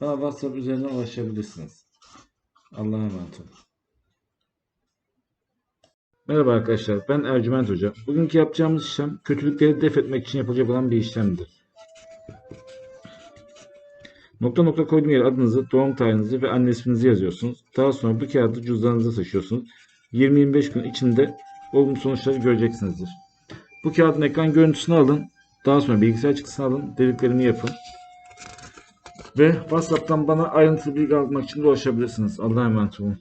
bana WhatsApp üzerinden ulaşabilirsiniz. Allah'a emanet olun. Merhaba arkadaşlar, ben Ercüment Hoca. Bugünkü yapacağımız işlem kötülükleri def etmek için yapılacak olan bir işlemdir. Nokta nokta koyduğum yere adınızı, doğum tarihinizi ve anne isminizi yazıyorsunuz. Daha sonra bu kağıdı cüzdanınıza taşıyorsunuz. 20-25 gün içinde olumlu sonuçları göreceksinizdir. Bu kağıdın ekran görüntüsünü alın. Daha sonra bilgisayar çıktısını alın. Dediklerimi yapın. Ve WhatsApp'tan bana ayrıntılı bilgi almak için de ulaşabilirsiniz. Allah'a emanet olun.